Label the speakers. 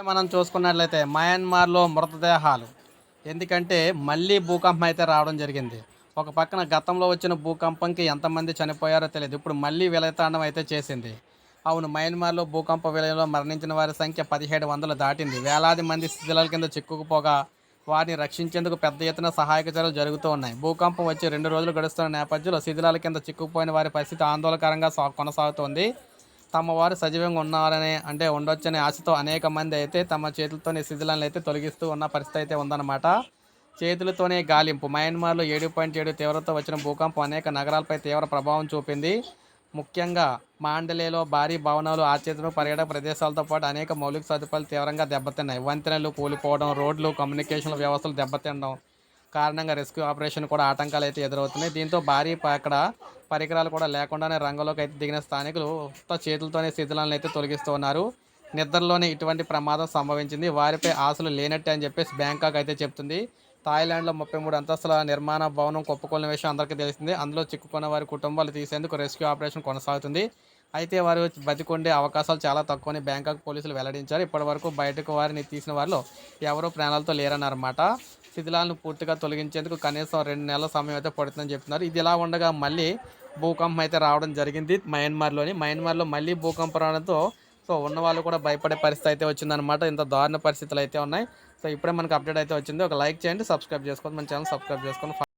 Speaker 1: మనం చూసుకున్నట్లయితే మయన్మార్లో మృతదేహాలు. ఎందుకంటే మళ్ళీ భూకంపం అయితే రావడం జరిగింది. ఒక పక్కన గతంలో వచ్చిన భూకంపంకి ఎంతమంది చనిపోయారో తెలియదు. ఇప్పుడు మళ్ళీ విలయతాండం అయితే చేసింది. అవును మయన్మార్లో భూకంప విలయంలో మరణించిన వారి సంఖ్య పదిహేడు వందలు దాటింది. వేలాది మంది శిథిలాల కింద చిక్కుకుపోగా వారిని రక్షించేందుకు పెద్ద ఎత్తున సహాయక చర్యలు జరుగుతూ ఉన్నాయి. భూకంపం వచ్చి రెండు రోజులు గడుస్తున్న నేపథ్యంలో శిథిలాల కింద చిక్కుకుపోయిన వారి పరిస్థితి ఆందోళనకరంగా సా- కొనసాగుతోంది. తమ వారు సజీవంగా ఉన్నారనే అంటే ఉండొచ్చనే ఆశతో అనేక మంది అయితే తమ చేతులతోనే శిథిలాలను అయితే తొలగిస్తూ ఉన్న పరిస్థితి అయితే ఉందన్నమాట. చేతులతోనే గాలింపు. మయన్మార్లో ఏడు పాయింట్ ఏడు తీవ్రత వచ్చిన భూకంపం అనేక నగరాలపై తీవ్ర ప్రభావం చూపింది. ముఖ్యంగా మాండలేలో భారీ భవనాలు ఆచేతలు పర్యాటక ప్రదేశాలతో పాటు అనేక మౌలిక సదుపాయాలు తీవ్రంగా దెబ్బతిన్నాయి. వంతెనలు కూలిపోవడం రోడ్లు కమ్యూనికేషన్ వ్యవస్థలు దెబ్బతినడం కారణంగా రెస్క్యూ ఆపరేషన్ కూడా ఆటంకాలు అయితే ఎదురవుతున్నాయి. దీంతో భారీ అక్కడ పరికరాలు కూడా లేకుండానే రంగంలోకి అయితే దిగిన స్థానికులు చేతులతోనే శిథిలాలను అయితే తొలగిస్తూ ఉన్నారు. నిద్రలోనే ఇటువంటి ప్రమాదం సంభవించింది. వారిపై ఆశలు లేనట్టే అని చెప్పేసి బ్యాంకాక్ అయితే చెప్తుంది. థాయిలాండ్లో ముప్పై మూడు అంతస్తుల నిర్మాణ భవనం కొప్పుకొన్న విషయం అందరికీ తెలిసింది. అందులో చిక్కుకున్న వారి కుటుంబాలు తీసేందుకు రెస్క్యూ ఆపరేషన్ కొనసాగుతుంది. అయితే వారు బతికుండే అవకాశాలు చాలా తక్కువని బ్యాంకాక్ పోలీసులు వెల్లడించారు. ఇప్పటి వరకు బయటకు వారిని తీసిన వారిలో ఎవరూ ప్రాణాలతో లేరన్నారన్నమాట శిథిలాలను పూర్తిగా తొలగించేందుకు కనీసం రెండు నెలల సమయం అయితే పడుతుందని చెప్తున్నారు. ఇది ఇలా ఉండగా మళ్ళీ భూకంపం అయితే రావడం జరిగింది మయన్మార్లోని. మయన్మార్లో మళ్ళీ భూకంపం రావడంతో సో ఉన్న వాళ్ళు కూడా భయపడే పరిస్థితి అయితే వచ్చిందనమాట ఇంత దారుణ పరిస్థితులు అయితే ఉన్నాయి. సో ఇప్పుడే మనకు అప్డేట్ అయితే వచ్చింది. ఒక లైక్ చేయండి సబ్స్క్రైబ్ చేసుకోండి. మన ఛానల్ సబ్స్క్రైబ్ చేసుకొని